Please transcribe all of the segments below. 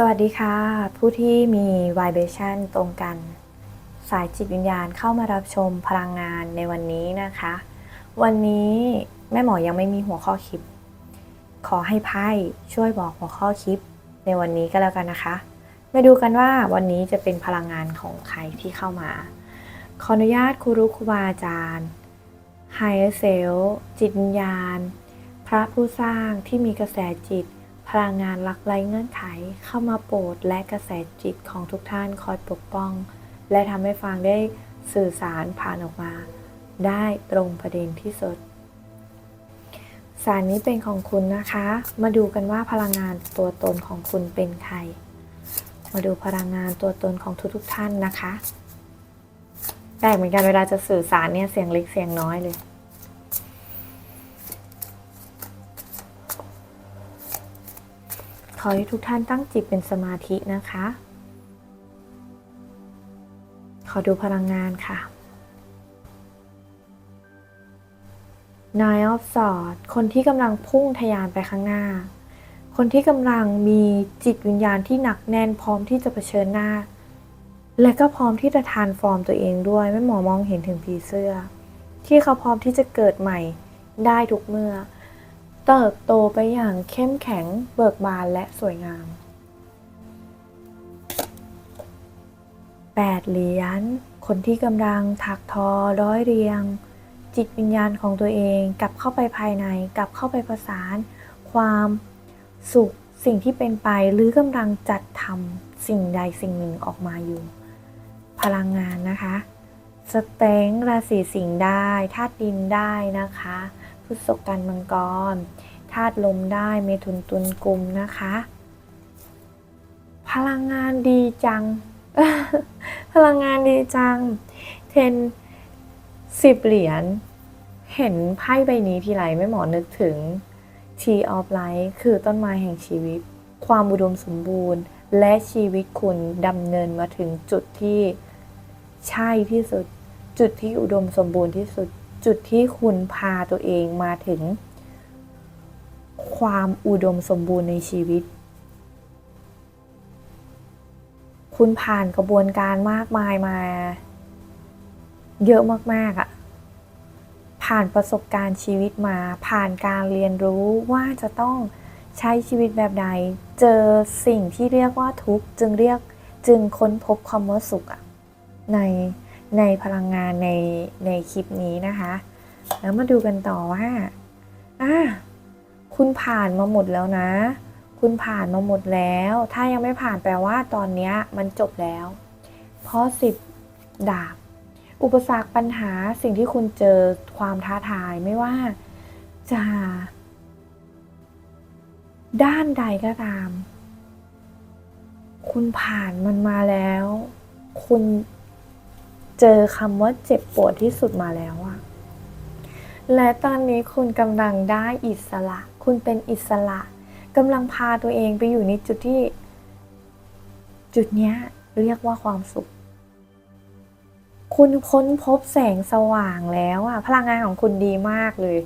สวัสดีค่ะ ผู้ที่มี vibration ตรงกัน สายจิตวิญญาณเข้ามารับชมพลังงานในวันนี้นะคะ วันนี้แม่หมอยังไม่มีหัวข้อคลิป ขอให้ไพ่ช่วยบอกหัวข้อคลิป ในวันนี้ก็แล้วกันนะคะมาดูกันว่าวันนี้จะเป็นพลังงานของใครที่เข้ามา ขออนุญาตครูรุครูบาอาจารย์ Higher Self จิตวิญญาณ พระผู้สร้างที่มีกระแสจิต พลังงานลักไร้เงื่อนไขเข้ามาโปรดและกระแสจิตของทุกท่านคอยปกป้อง และทำให้ฟังได้สื่อสารผ่านออกมา ได้ตรงประเด็นที่สุด สารนี้เป็นของคุณนะคะ มาดูกันว่าพลังงานตัวตนของคุณเป็นใคร มาดูพลังงานตัวตนของทุกๆท่านนะคะแปลกเหมือนกันเวลาจะสื่อสารเนี่ยเสียงเล็กเสียงน้อยเลย ขอให้ทุกท่านตั้งจิตเป็นสมาธินะคะ ขอดูพลังงานค่ะ Nine of Swords คนที่กำลังพุ่งทะยานไปข้างหน้า คนที่กำลังมีจิตวิญญาณที่หนักแน่นพร้อมที่จะเผชิญหน้า และก็พร้อมที่จะทานฟอร์มตัวเองด้วยแม่หมอมองเห็นถึงผีเสื้อ ที่เขาพร้อมที่จะเกิดใหม่ได้ทุกเมื่อ เติบโตไปอย่างเข้มแข็งเบิกบานและสวยงาม 8 เหรียญคนที่กำลังถักทอร้อยเรียง จิตวิญญาณของตัวเองกลับเข้าไปภายในกลับเข้าไปประสาน ความสุขสิ่งที่เป็นไปหรือกำลังจัดทำสิ่งใดสิ่งหนึ่งออกมาอยู่ พลังงานนะคะ สเต็งราศีสิงห์ได้ธาตุดินได้นะคะ พฤษภกันมังกรธาตุลมได้เมถุนตุลกลุ่มนะคะ พลังงานดีจัง พลังงานดีจัง เทนสิบเหรียญเห็นไพ่ใบนี้ทีไรไม่หมอนึกถึง Tree of Life คือต้นไม้แห่งชีวิต ความอุดมสมบูรณ์ และชีวิตคุณดำเนินมาถึงจุดที่ใช่ที่สุด จุดที่อุดมสมบูรณ์ที่สุด จุดที่คุณพาตัวเองมาถึง ความอุดมสมบูรณ์ในชีวิต คุณผ่านกระบวนการมากมายมา เยอะมากๆอะ่ะผ่านประสบการณ์ชีวิตมา ผ่านการเรียนรู้ว่าจะต้องใช้ชีวิตแบบใด เจอสิ่งที่เรียกว่าทุกข์จึงเรียกจึงค้นพบความว่าสุขอะใน ในพลังงานในในคลิปนี้นะคะ แล้วมาดูกันต่อว่าอะคุณผ่านมาหมดแล้วนะ คุณผ่านมาหมดแล้ว ถ้ายังไม่ผ่านแปลว่าตอนนี้มันจบแล้ว เพราะสิบดาบ อุปสรรคปัญหาสิ่งที่คุณเจอความท้าทายไม่ว่าจะ ด้านใดก็ตาม คุณผ่านมันมาแล้ว คุณ เจอคำว่าเจ็บปวดที่สุดมาแล้วอะและตอนนี้คุณกำลังได้อิสระ คุณเป็นอิสระกำลังพาตัวเองไปอยู่ในจุดที่ จุดเนี้ยเรียกว่าความสุข คุณค้นพบแสงสว่างแล้วอะพลังงานของคุณดีมากเลย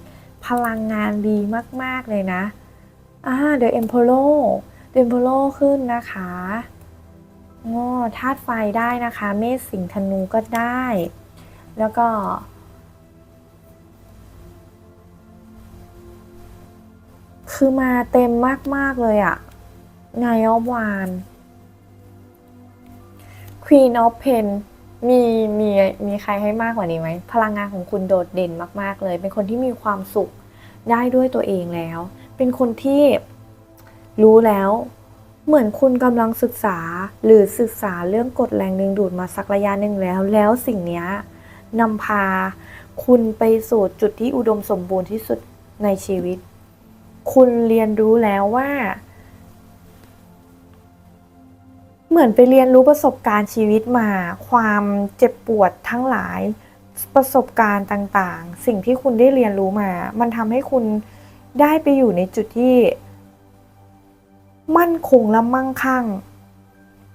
พลังงานดีมาก ๆ เลยนะอ่าเดี๋ยวเอ็มโพโลเดมโพโลขึ้นนะคะ งอธาตุไฟได้นะคะ เมษสิงธนูก็ได้ แล้วก็คือมาเต็มมาก ๆ เลยอะนายอวาน Queen of Pen มีมีมีใครให้มากกว่านี้ไหม พลังงานของคุณโดดเด่นมาก ๆ เลย เป็นคนที่มีความสุขได้ด้วยตัวเองแล้ว เป็นคนที่รู้แล้ว เหมือนคุณกำลังศึกษาหรือศึกษาเรื่องกฎแรงดึงดูดมาสักระยะหนึ่งแล้ว แล้วสิ่งนี้นำพาคุณไปสู่จุดที่อุดมสมบูรณ์ที่สุดในชีวิต คุณเรียนรู้แล้วว่า เหมือนไปเรียนรู้ประสบการณ์ชีวิตมา ความเจ็บปวดทั้งหลายประสบการณ์ต่างๆ สิ่งที่คุณได้เรียนรู้มา มันทำให้คุณได้ไปอยู่ในจุดที่ มั่นคงและมั่งคั่ง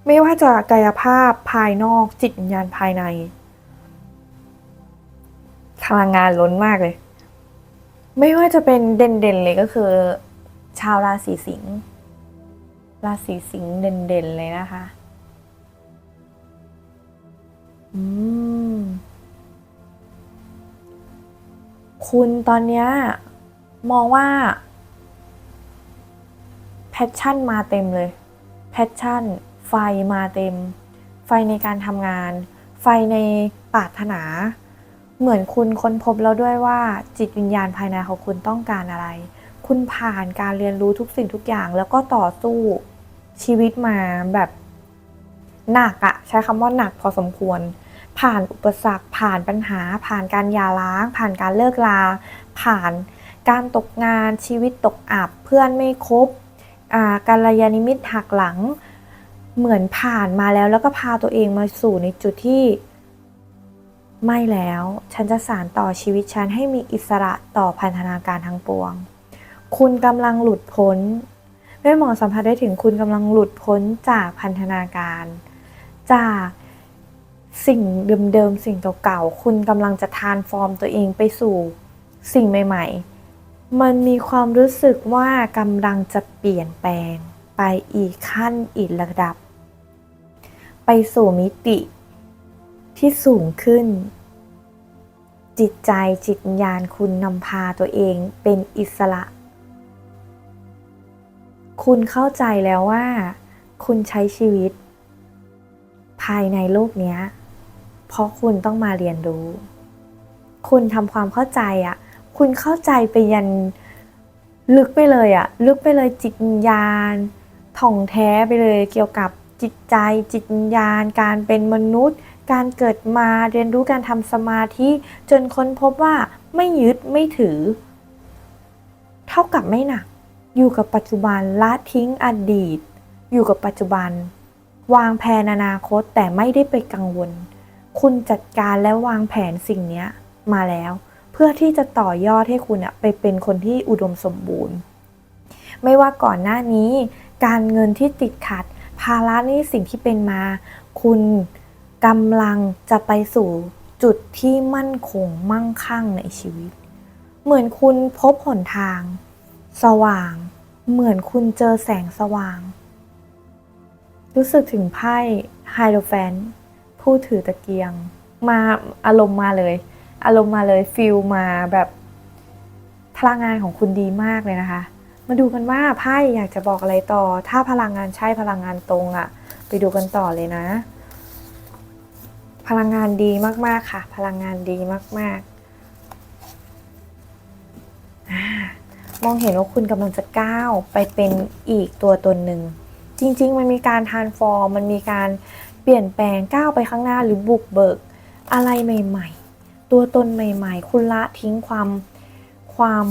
ไม่ว่าจะกายภาพภายนอกจิตวิญญาณภายในพลังงานล้นมากเลย ไม่ว่าจะเป็นเด่นๆเลยก็คือ ชาวราศีสิงห์ราศีสิงห์เด่นๆเลยนะคะ อืม คุณตอนเนี้ยมองว่า พชชั่นมาเต็มเลย แพชชั่น ไฟมาเต็ม ไฟในการทำงาน ไฟในปรารถนา เหมือนคุณค้นพบแล้วด้วยว่าจิตวิญญาณภายในของคุณต้องการอะไร คุณผ่านการเรียนรู้ทุกสิ่งทุกอย่าง แล้วก็ต่อสู้ชีวิตมาแบบหนักอะใช้คำว่าหนักพอสมควร ผ่านอุปสรรค ผ่านปัญหา ผ่านการหย่าร้าง ผ่านการเลิกลา ผ่านการตกงานชีวิตตกอับเพื่อนไม่คบาการยานิมิตหักหลังเหมือนผ่านมาแล้วแล้วก็พาตัวเองมาสู่ในจุดที่ ไม่แล้ว ฉันจะสานต่อชีวิตฉันให้มีอิสระต่อพันธนาการทั้งปวง คุณกำลังหลุดพ้นแม่หมอสัมผัสได้ถึงคุณกำลังหลุดพ้นจากพันธนาการ จากสิ่งเดิมๆ สิ่งเก่าๆ คุณกำลังจะทานฟอร์มตัวเองไปสู่สิ่งใหม่ ๆ มันมีความรู้สึกว่ากำลังจะเปลี่ยนแปลงไปอีกขั้นอีกระดับ ไปสู่มิติที่สูงขึ้น จิตใจจิตญาณคุณนำพาตัวเองเป็นอิสระ คุณเข้าใจแล้วว่า คุณใช้ชีวิต ภายในโลกนี้เพราะคุณต้องมาเรียนรู้ คุณทำความเข้าใจอะ่ะ คุณเข้าใจไปยันลึกไปเลยอะลึกไปเลยจิตวิญญาณถ่องแท้ไปเลยเกี่ยวกับจิตใจจิตวิญญาณ การเป็นมนุษย์ การเกิดมาเรียนรู้การทำสมาธิจนค้นพบว่าไม่ยึดไม่ถือ เท่ากับไม่หนัก อยู่กับปัจจุบันละทิ้งอดีต อยู่กับปัจจุบัน วางแผนอนาคตแต่ไม่ได้ไปกังวล คุณจัดการและวางแผนสิ่งนี้มาแล้ว พื่อที่จะต่อยอดให้คุณอะไปเป็นคนที่อุดมสมบูรณ์ ไม่ว่าก่อนหน้านี้ การเงินที่ติดขัด ภาระนี้สิ่งที่เป็นมา คุณกำลังจะไปสู่จุดที่มั่นคงมั่งคั่งในชีวิต เหมือนคุณพบหนทาง สว่าง เหมือนคุณเจอแสงสว่าง รู้สึกถึงไพ่ไฮโดรแฟนผู้ถือตะเกียง มาอารมณ์มาเลย อารมณ์มาเลยฟิลมาแบบพลังงานของคุณดีมากเลยนะคะ มาดูกันว่าไพ่อยากจะบอกอะไรต่อ ถ้าพลังงานใช่พลังงานตรงอะ่ะไปดูกันต่อเลยนะ พลังงานดีมากๆค่ะ พลังงานดีมากๆ มองเห็นว่าคุณกำลังจะก้าวไปเป็นอีกตัวตนหนึ่ง จริง ๆ มันมีการทานฟอร์มมันมีการเปลี่ยนแปลงก้าวไปข้างหน้าหรือบุกเบิกอะไรใหม่ ๆ ตัวตนใหม่ ๆ คุณละทิ้งความความ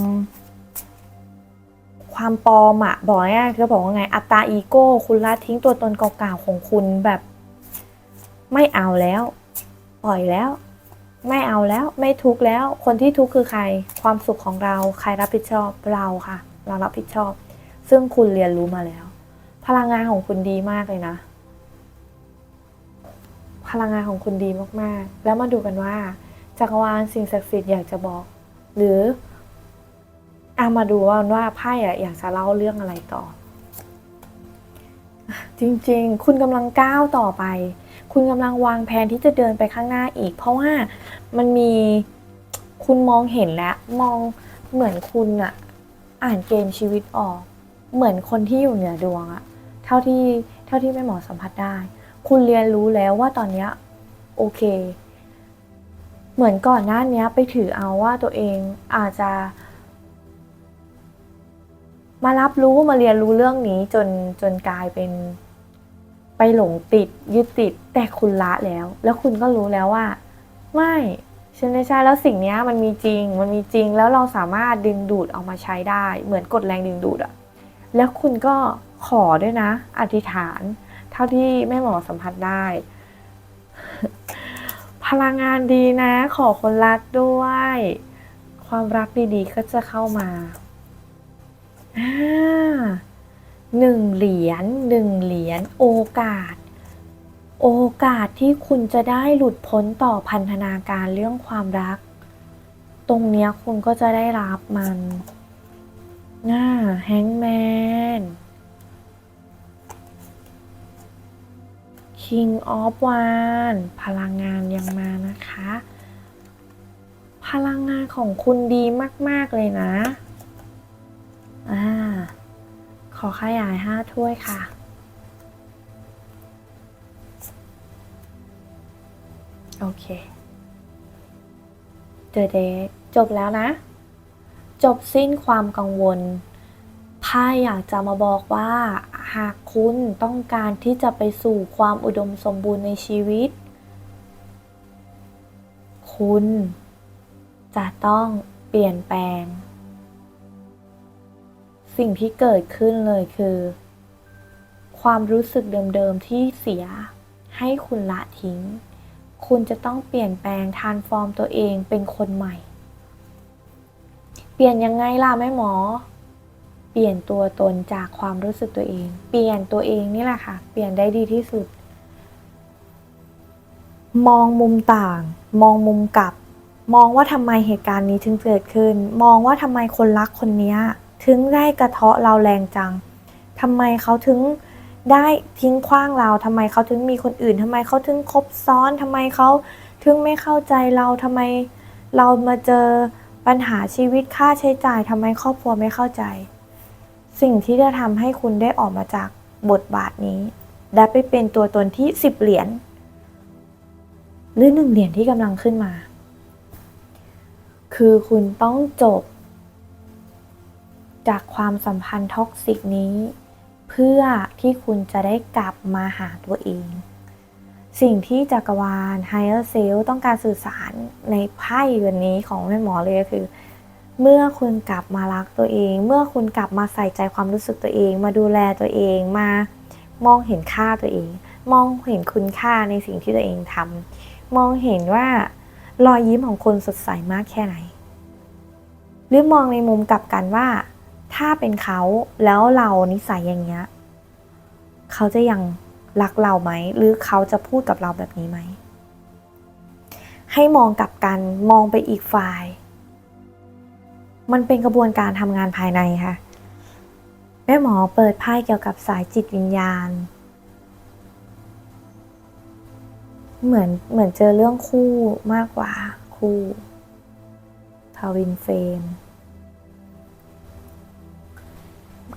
ความปลอมอะบอกง่ายๆจะบอกว่าไงอัตตาอีโก้ คุณละทิ้งตัวตนเก่าๆของคุณแบบ ไม่เอาแล้ว ปล่อยแล้ว ไม่เอาแล้วไม่ทุกข์แล้ว คนที่ทุกข์คือใคร ความสุขของเราใครรับผิดชอบเราค่ะ เรารับผิดชอบ ซึ่งคุณเรียนรู้มาแล้ว พลังงานของคุณดีมากเลยนะพลังงานของคุณดีมากๆ แล้วมาดูกันว่า จักรวาลสิ่งศักดิ์สิทธิ์อยากจะบอก หรือเอามาดูว่าว่าไพ่อะอยากจะเล่าเรื่องอะไรต่อ จริงๆ คุณกำลังก้าวต่อไป คุณกำลังวางแผนที่จะเดินไปข้างหน้าอีก เพราะว่ามันมีคุณมองเห็นแล้วมองเหมือนคุณอะอ่านเกมชีวิตออก เหมือนคนที่อยู่เหนือดวงอะเท่าที่เท่าที่แม่หมอสัมผัสได้ คุณเรียนรู้แล้วว่าตอนเนี้ยโอเค เหมือนก่อนหน้านี้ไปถือเอาว่าตัวเองอาจจะ มารับรู้มาเรียนรู้เรื่องนี้จนจนกลายเป็นไปหลงติดยึดติดแต่คุณละแล้ว แล้วคุณก็รู้แล้วว่า ไม่ฉันไม่ใช่แล้วสิ่งนี้มันมีจริง มันมีจริงแล้วเราสามารถดึงดูดเอามาใช้ได้ เหมือนกดแรงดึงดูดอะแล้วคุณก็ขอด้วยนะ อธิษฐาน เท่าที่แม่หมอสัมผัสได้ พลังงานดีนะ ขอคนรักด้วย ความรักดีๆก็จะเข้ามาหนึ่งเหรียญหนึ่งเหรียญโอกาส โอกาสที่คุณจะได้หลุดพ้นต่อพันธนาการเรื่องความรัก ตรงเนี้ยคุณก็จะได้รับมันน่าแฮงแมน King of Wands พลังงานยังมานะคะ พลังงานของคุณดีมาก ๆ เลยนะ อ่า ขอขยายห้าถ้วยค่ะ โอเค The Day จบแล้วนะ จบสิ้นความกังวล ไพ่อยากจะมาบอกว่า หากคุณต้องการที่จะไปสู่ความอุดมสมบูรณ์ในชีวิต คุณจะต้องเปลี่ยนแปลง สิ่งที่เกิดขึ้นเลยคือ ความรู้สึกเดิมๆที่เสียให้คุณละทิ้ง คุณจะต้องเปลี่ยนแปลงทานฟอร์มตัวเองเป็นคนใหม่ เปลี่ยนยังไงล่ะแม่หมอ ปลี่ยนตัวตนจากความรู้สึกตัวเอง เปลี่ยนตัวเองนี่แหละค่ะ เปลี่ยนได้ดีที่สุด มองมุมต่าง มองมุมกลับ มองว่าทำไมเหตุการณ์นี้ถึงเกิดขึ้น มองว่าทำไมคนรักคนนี้ถึงได้กระเทาะเราแรงจังทำไมเขาถึงได้ทิ้งขว้างเราทำไมเขาถึงมีคนอื่นทำไมเขาถึงคบซ้อนทำไมเขาถึงไม่เข้าใจเราทำไมเรามาเจอปัญหาชีวิตค่าใช้จ่ายทำไมครอบครัวไม่เข้าใจ สิ่งที่จะทำให้คุณได้ออกมาจากบทบาทนี้ และไปเป็นตัวตนที่สิบเหรียญหรือหนึ่งเหรียญที่กำลังขึ้นมา คือคุณต้องจบ จากความสัมพันธ์ท็อกซิกนี้ เพื่อที่คุณจะได้กลับมาหาตัวเอง สิ่งที่จักรวาล Higher Self ต้องการสื่อสารในไพ่วันนี้ของแม่หมอเลยก็คือ เมื่อคุณกลับมารักตัวเอง เมื่อคุณกลับมาใส่ใจความรู้สึกตัวเอง มาดูแลตัวเองมามองเห็นค่าตัวเอง มองเห็นคุณค่าในสิ่งที่ตัวเองทำมองเห็นว่ารอยยิ้มของคนสดใสมากแค่ไหน หรือมองในมุมกลับกันว่า ถ้าเป็นเขาแล้วเรานิสัยอย่างเงี้ยเขาจะยังรักเราไหม หรือเขาจะพูดกับเราแบบนี้ไหม ให้มองกลับกันมองไปอีกฝ่าย มันเป็นกระบวนการทำงานภายในค่ะ แม่หมอเปิดไพ่เกี่ยวกับสายจิตวิญญาณ เหมือนเหมือนเจอเรื่องคู่มากกว่าคู่ทาวินเฟน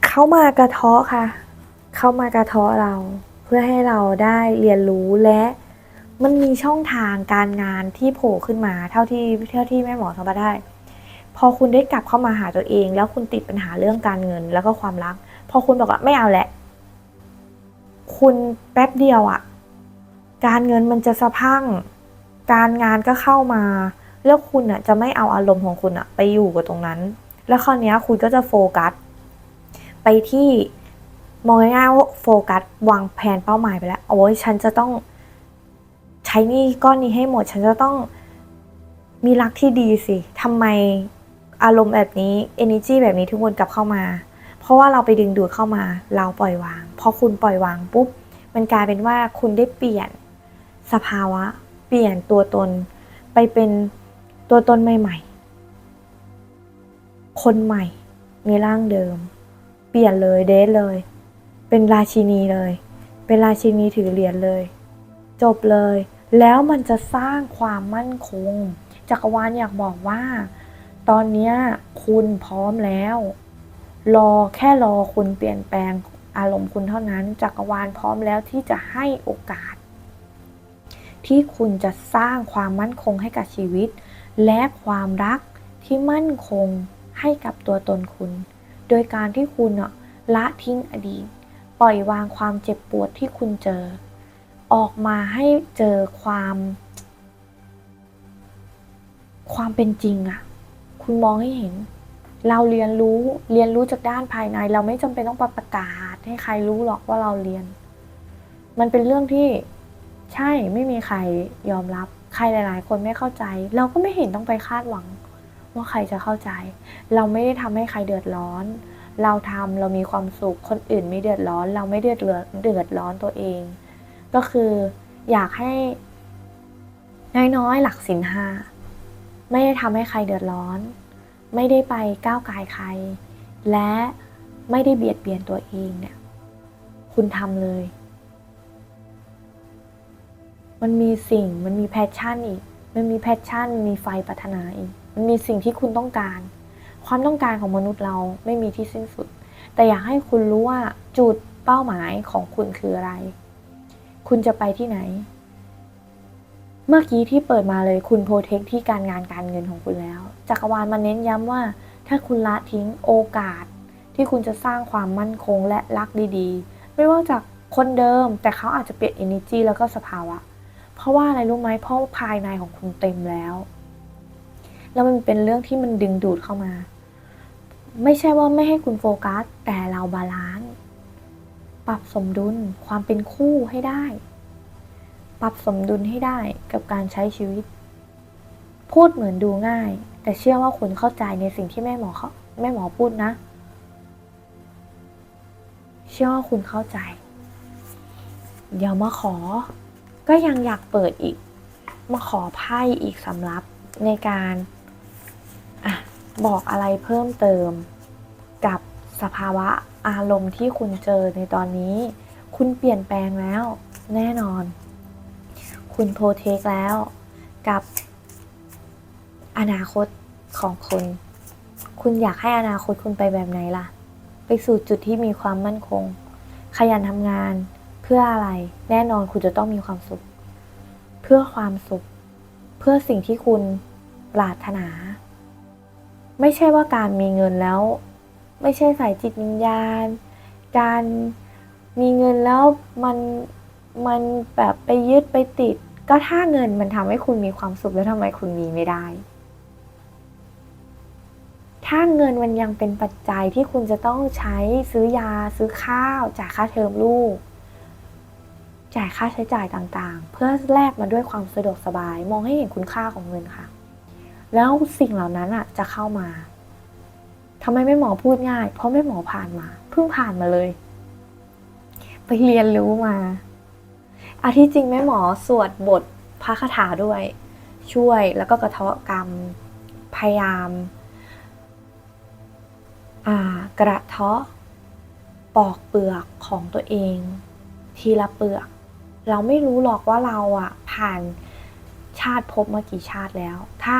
เขามากระเทาะค่ะ เข้ามากระเทาะเราเพื่อให้เราได้เรียนรู้และมันมีช่องทางการงานที่โผล่ขึ้นมาเท่าที่เท่าที่แม่หมอทำมาได้ พอคุณได้กลับเข้ามาหาตัวเอง แล้วคุณติดปัญหาเรื่องการเงิน แล้วก็ความรัก พอคุณบอกว่าไม่เอาแหละ คุณแป๊บเดียวอะการเงินมันจะสะพัง การงานก็เข้ามา แล้วคุณอะจะไม่เอาอารมณ์ของคุณอะไปอยู่กับตรงนั้น แล้วคราวนี้คุณก็จะโฟกัส ไปที่มองง่ายๆว่าโฟกัสวางแผนเป้าหมายไปแล้วโอ้ยฉันจะต้องใช้นี่ก้อนนี้ให้หมด ฉันจะต้องมีรักที่ดีสิทำไม อารมณ์แบบนี้ energy แบบนี้ทุกวนกลับเข้ามา เพราะว่าเราไปดึงดูดเข้ามา เราปล่อยวาง พอคุณปล่อยวางปุ๊บ มันกลายเป็นว่าคุณได้เปลี่ยนสภาวะ เปลี่ยนตัวตน ไปเป็นตัวตนใหม่ ๆ คนใหม่ มีร่างเดิม เปลี่ยนเลยเดทเลย เป็นราชินีเลย เป็นราชินีถือเหรียญเลย จบเลย แล้วมันจะสร้างความมั่นคง จักรวาลอยากบอกว่า ตอนนี้คุณพร้อมแล้ว รอแค่รอคุณเปลี่ยนแปลงอารมณ์คุณเท่านั้น จักรวาลพร้อมแล้วที่จะให้โอกาส ที่คุณจะสร้างความมั่นคงให้กับชีวิต และความรักที่มั่นคงให้กับตัวตนคุณ โดยการที่คุณะละทิ้งอดีต ปล่อยวางความเจ็บปวดที่คุณเจอ ออกมาให้เจอความ ความเป็นจริงอะ คุณมองให้เห็น เราเรียนรู้เรียนรู้จากด้านภายใน เราไม่จำเป็นต้องประกาศ ให้ใครรู้หรอกว่าเราเรียน มันเป็นเรื่องที่ใช่ไม่มีใครยอมรับ ใครหลาย ๆ คนไม่เข้าใจ เราก็ไม่เห็นต้องไปคาดหวัง ว่าใครจะเข้าใจ เราไม่ได้ทำให้ใครเดือดร้อน เราทำเรามีความสุขคนอื่นไม่เดือดร้อน เราไม่เดือดร้อนเดือดร้อนตัวเอง ก็คืออยากให้น้อยๆหลักสินห้า ไม่ได้ทำให้ใครเดือดร้อน ไม่ได้ไปก้าวไก่ายใคร และไม่ได้เบียดเบียนตัวเองเนี่ย คุณทำเลย มันมีสิ่ง มันมีแพชชั่นอีก มันมีแพชชั่น มีไฟปรารถนาอีก มันมีสิ่งที่คุณต้องการ ความต้องการของมนุษย์เราไม่มีที่สิ้นสุด แต่อยากให้คุณรู้ว่าจุดเป้าหมายของคุณคืออะไร คุณจะไปที่ไหน เมื่อกี้ที่เปิดมาเลยคุณโปรเทคที่การงานการเงินของคุณแล้ว จักรวาลมาเน้นย้ำว่า ถ้าคุณละทิ้งโอกาส ที่คุณจะสร้างความมั่นคงและรักดีๆ ไม่ว่าจากคนเดิม แต่เขาอาจจะเปลี่ยน energy แล้วก็สภาวะ เพราะว่าอะไรรู้ไหมเพราะภายในของคุณเต็มแล้ว แล้วมันเป็นเรื่องที่มันดึงดูดเข้ามา ไม่ใช่ว่าไม่ให้คุณโฟกัส แต่เราบาลานซ์ปรับสมดุลความเป็นคู่ให้ได้ ปรับสมดุลให้ได้กับการใช้ชีวิต พูดเหมือนดูง่าย แต่เชื่อว่าคุณเข้าใจในสิ่งที่แม่หมอเขาแม่หมอพูดนะ เชื่อว่าคุณเข้าใจ เดี๋ยวมาขอ ก็ยังอยากเปิดอีก มาขอไพ่อีกสำรับในการอะบอกอะไรเพิ่มเติม กับสภาวะอารมณ์ที่คุณเจอในตอนนี้ คุณเปลี่ยนแปลงแล้ว แน่นอน คุณโปรเทคแล้ว กับอนาคตของคุณคุณอยากให้อนาคตคุณไปแบบไหนล่ะ ไปสู่จุดที่มีความมั่นคง ขยันทำงานเพื่ออะไร แน่นอนคุณจะต้องมีความสุข เพื่อความสุข เพื่อสิ่งที่คุณปรารถนา ไม่ใช่ว่าการมีเงินแล้ว ไม่ใช่ใส่จิตวิญญาณ การมีเงินแล้วมันมันแบบไปยึดไปติด ก็ถ้าเงินมันทำให้คุณมีความสุขแล้วทำไมคุณมีไม่ได้ ถ้าเงินมันยังเป็นปัจจัยที่คุณจะต้องใช้ซื้อยาซื้อข้าวจ่ายค่าเทอมลูก จ่ายค่าใช้จ่ายต่างๆ เพื่อแลกมาด้วยความสะดวกสบาย มองให้เห็นคุณค่าของเงินค่ะ แล้วสิ่งเหล่านั้นอะจะเข้ามาทำไมไม่หมอพูดง่าย เพราะไม่หมอผ่านมา เพิ่งผ่านมาเลย ไปเรียนรู้มา อาที่จริงแม่หมอสวดบทพระคาถาด้วย ช่วยแล้วก็กระเทาะกรรม พยายามากระเทาะปอกเปลือกของตัวเอง ทีละเปลือก เราไม่รู้หรอกว่าเราอะผ่านชาติภพมากี่ชาติแล้ว ถ้า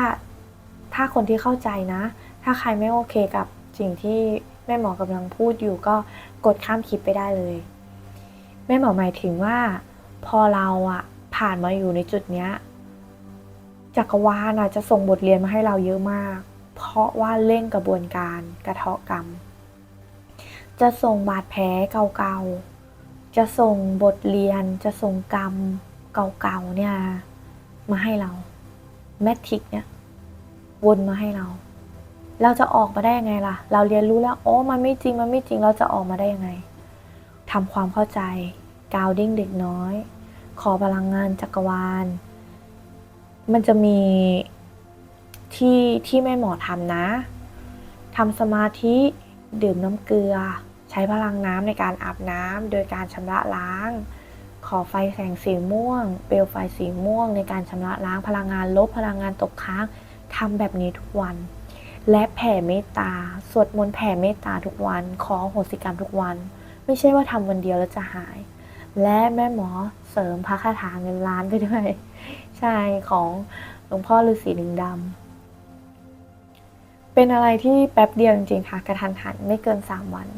ถ้าคนที่เข้าใจนะ ถ้าใครไม่โอเคกับสิ่งที่แม่หมอกำลังพูดอยู่ก็กดข้ามคลิปไปได้เลย แม่หมอหมายถึงว่า พอเราอะผ่านมาอยู่ในจุดเนี้ยจักรวาลอะจะส่งบทเรียนมาให้เราเยอะมาก เพราะว่าเร่งกระบวนการกระเทาะกรรม จะส่งบาดแผลเก่าๆ จะส่งบทเรียน จะส่งกรรมเก่าๆเนี่ยมาให้เราแมทริกเนี่ยวนมาให้เรา เราจะออกมาได้ยังไงล่ะ เราเรียนรู้แล้วโอ้มันไม่จริงมันไม่จริงเราจะออกมาได้ยังไงทำความเข้าใจ กาวดิ้งเด็กน้อย ขอพลังงานจักรวาล มันจะมีที่ที่แม่หมอทำนะทำสมาธิดื่มน้ำเกลือ ใช้พลังน้ำในการอาบน้ำโดยการชำระล้าง ขอไฟแสงสีม่วง เปลวไฟสีม่วง ในการชำระล้างพลังงานลบพลังงานตกค้างทำแบบนี้ทุกวัน และแผ่เมตตา สวดมนต์แผ่เมตตาทุกวัน ขอโหสิกรรมทุกวัน ไม่ใช่ว่าทำวันเดียวแล้วจะหาย และแม่หมอเสริมพระคาถาเงินล้านไปด้วย ใช่ของหลวงพ่อฤาษีดึงดำ เป็นอะไรที่แป๊บเดียวจริงๆค่ะกระทันหันไม่เกินสามวัน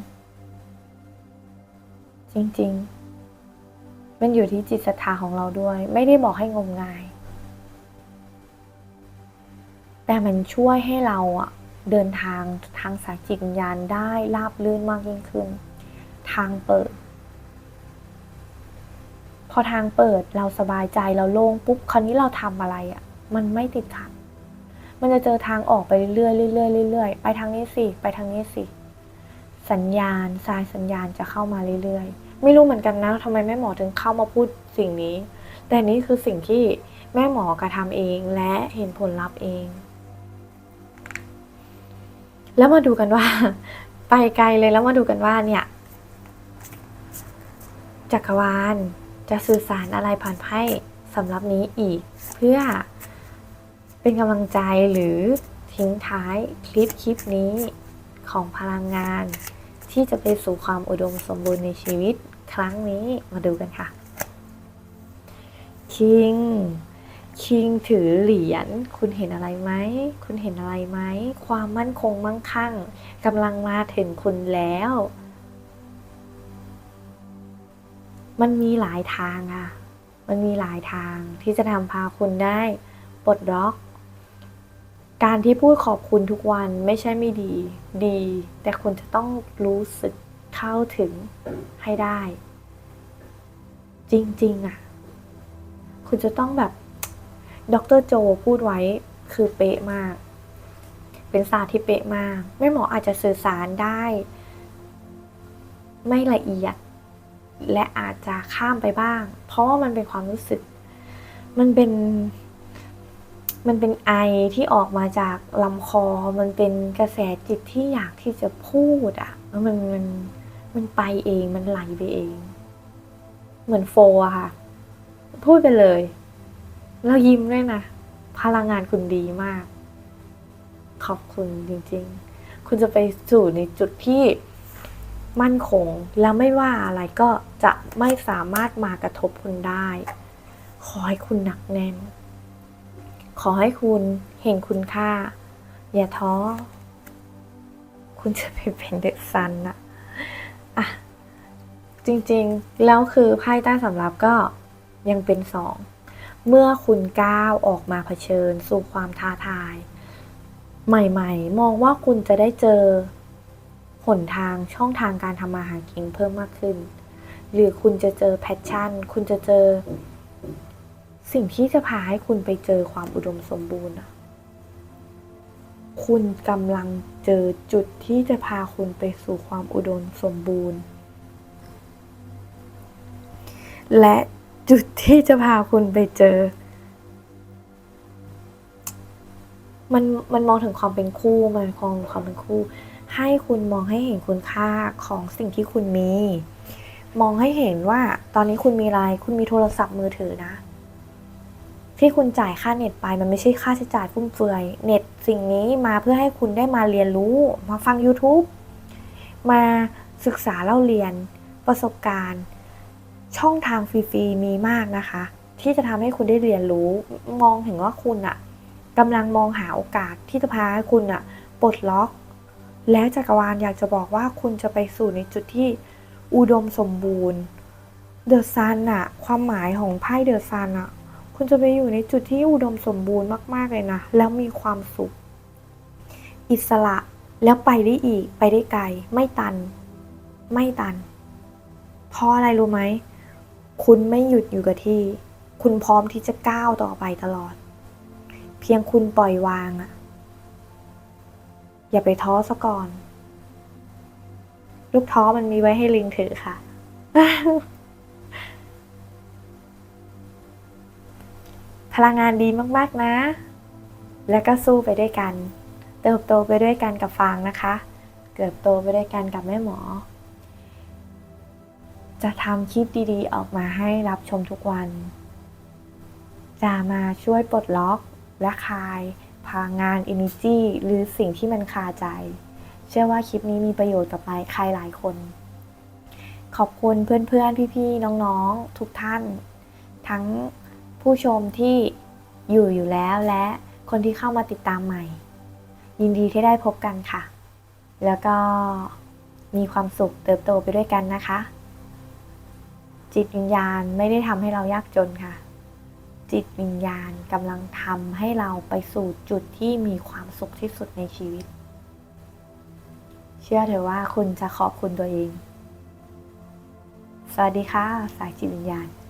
จริงๆ มันอยู่ที่จิตศรัทธาของเราด้วย ไม่ได้บอกให้งมงาย แต่มันช่วยให้เราอะเดินทางทางสายจิตวิญญาณได้ราบลื่นมากยิ่งขึ้น ทางเปิด พอทางเปิดเราสบายใจเราโล่งปุ๊บคราวนี้เราทำอะไรอะมันไม่ติดขัด มันจะเจอทางออกไปเรื่อยๆเรื่อยๆเรื่อยๆไปทางนี้สิไปทางนี้สิสัญญาณสายสัญญาณจะเข้ามาเรื่อยๆ ไม่รู้เหมือนกันนะทำไมแม่หมอถึงเข้ามาพูดสิ่งนี้ แต่นี่คือสิ่งที่แม่หมอกระทำเองและเห็นผลลัพธ์เอง แล้วมาดูกันว่า ไปไกลเลยแล้วมาดูกันว่าเนี่ยจักรวาล จะสื่อสารอะไรผ่านไพ่สำหรับนี้อีก เพื่อเป็นกำลังใจหรือทิ้งท้ายคลิปคลิปนี้ของพลังงาน ที่จะไปสู่ความอุดมสมบูรณ์ในชีวิตครั้งนี้มาดูกันค่ะคิงคิงถือเหรียญคุณเห็นอะไรไหม คุณเห็นอะไรไหม ความมั่นคงมั่งคั่งกำลังมาถึงคุณแล้ว มันมีหลายทางอะมันมีหลายทางที่จะทำพาคุณได้ปลดล็อก การที่พูดขอบคุณทุกวันไม่ใช่ไม่ดี ดี แต่คุณจะต้องรู้สึกเข้าถึงให้ได้ จริงๆอะคุณจะต้องแบบดรโจพูดไว้คือเป๊ะมาก เป็นศาสตร์ที่เป๊ะมาก ไม่หมออาจจะสื่อสารได้ ไม่ละเอียด และอาจจะข้ามไปบ้าง เพราะว่ามันเป็นความรู้สึก มันเป็น มันเป็นไอที่ออกมาจากลำคอ มันเป็นกระแสจิตที่อยากที่จะพูดอะ่ะมันมันมันไปเองมันไหลไปเอง เหมือนโฟอะค่ะ พูดไปเลย แล้วยิ้มด้วยนะ พลังงานคุณดีมาก ขอบคุณจริง ๆ คุณจะไปสู่ในจุดที่มั่นคงแล้วไม่ว่าอะไรก็ จะไม่สามารถมากระทบคุณได้ ขอให้คุณหนักแน่น ขอให้คุณเห็นคุณค่า อย่าท้อ คุณจะไปเป็นเดอะซันอะอะจริงๆ แล้วคือไพ่ใต้สำรับก็ยังเป็นสอง เมื่อคุณก้าวออกมาเผชิญสู่ความท้าทาย ใหม่ๆ มองว่าคุณจะได้เจอหนทางช่องทางการทำมาหากินเพิ่มมากขึ้น หรือคุณจะเจอแพชชั่น คุณจะเจอ สิ่งที่จะพาให้คุณไปเจอความอุดมสมบูรณ์ คุณกำลังเจอจุดที่จะพาคุณไปสู่ความอุดมสมบูรณ์ และจุดที่จะพาคุณไปเจอ มันมันมองถึงความเป็นคู่ มันมองความเป็นคู่ ให้คุณมองให้เห็นคุณค่าของสิ่งที่คุณมี มองให้เห็นว่าตอนนี้คุณมีอะไรคุณมีโทรศัพท์มือถือนะ ที่คุณจ่ายค่าเน็ตไปมันไม่ใช่ค่าใช้จ่ายฟุ่มเฟือย เน็ตสิ่งนี้มาเพื่อให้คุณได้มาเรียนรู้ มาฟัง YouTube มาศึกษาเล่าเรียนประสบการณ์ ช่องทางฟรีๆมีมากนะคะ ที่จะทำให้คุณได้เรียนรู้ มองถึงว่าคุณอะกำลังมองหาโอกาสที่จะพาคุณอะปลดล็อก แล้วจักรวาลอยากจะบอกว่าคุณจะไปสู่ในจุดที่ อุดมสมบูรณ์เดอะซันอะความหมายของไพ่เดอะซันอะคุณจะไปอยู่ในจุดที่อุดมสมบูรณ์มาก ๆ เลยนะ แล้วมีความสุข อิสระแล้วไปได้อีก ไปได้ไกล ไม่ตัน ไม่ตัน เพราะอะไรรู้ไหม คุณไม่หยุดอยู่กับที่ คุณพร้อมที่จะก้าวต่อไปตลอด เพียงคุณปล่อยวางอะอย่าไปท้อซะก่อน ลูกท้อมันมีไว้ให้ลิงถือค่ะ พลังงานดีมากๆนะ แล้วก็สู้ไปด้วยกัน เติบโตไปด้วยกันกับฟางนะคะเติบโตไปด้วยกันกับแม่หมอ จะทำคลิปดีๆ ออกมาให้รับชมทุกวัน จะมาช่วยปลดล็อกและคลายพลังงาน energy หรือสิ่งที่มันคาใจ เชื่อว่าคลิปนี้มีประโยชน์กับใครหลายคน ขอบคุณเพื่อนๆ พี่ๆ น้องๆ ทุกท่าน ทั้งผู้ชมที่อยู่อยู่แล้วและคนที่เข้ามาติดตามใหม่ ยินดีที่ได้พบกันค่ะ แล้วก็มีความสุขเติบโตไปด้วยกันนะคะ จิตวิญญาณไม่ได้ทำให้เรายากจนค่ะ จิตวิญญาณกำลังทำให้เราไปสู่จุดที่มีความสุขที่สุดในชีวิต ชื่อเถอะว่าคุณจะขอบคุณตัวเอง สวัสดีค่ะ สายจิตวิญญาณ